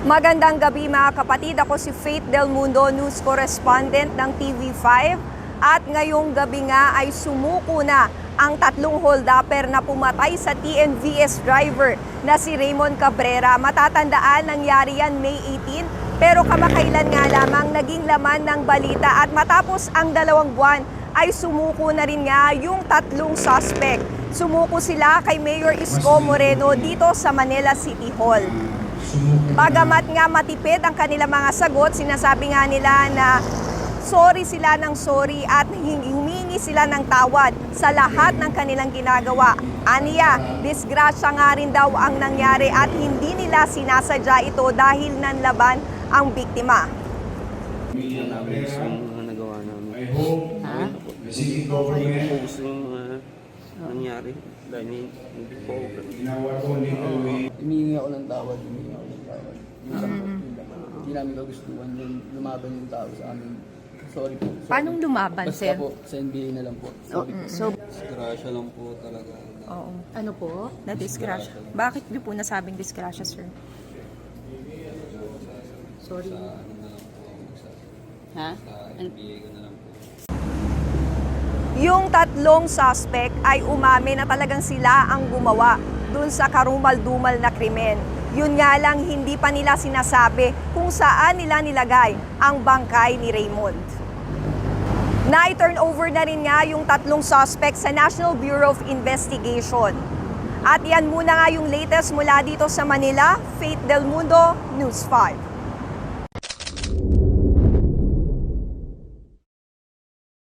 Magandang gabi mga kapatid. Ako si Faith Del Mundo, news correspondent ng TV5. At ngayong gabi nga ay sumuko na ang tatlong hold-upper na pumatay sa TNVS driver na si Raymond Cabrera. Matatandaan, nangyari yan May 18, pero kamakailan nga lamang naging laman ng balita at matapos ang dalawang buwan ay sumuko na rin nga yung tatlong suspect. Sumuko sila kay Mayor Isko Moreno dito sa Manila City Hall. Bagamat nga matipid ang kanilang mga sagot, sinasabi nga nila na sorry sila ng sorry at humingi sila ng tawad sa lahat ng kanilang ginagawa. Aniya, disgrasya nga rin daw ang nangyari at hindi nila sinasadya ito dahil nanlaban ang biktima. yung mga nagawa namin. I hope Ha? the city government nangyari. Dahil hindi po ako ganun. Humingi ako ng tawad, humingi ako ng tawad. Yung sa yun lang. Hindi namin kagustuhan yung lumaban yung tao sa amin. Sorry po. Sorry. Paanong lumaban, Basta sir? po, sa NBA na lang po. Sorry po. So, Disgrasya lang po talaga. oo. Ano po? Na disgrasya. Bakit niyo po nasabing disgrasya, sir? Sorry. Ano na lang po ako magsabi. Ha? Sa NBA ko na lang po. Yung tatlong suspect ay umamin na talagang sila ang gumawa dun sa karumal-dumal na krimen. Yun nga lang hindi pa nila sinasabi kung saan nila nilagay ang bangkay ni Raymond. Na-turn over na rin nga yung tatlong suspect sa National Bureau of Investigation. At yan muna nga yung latest mula dito sa Manila, Faith Del Mundo, News 5.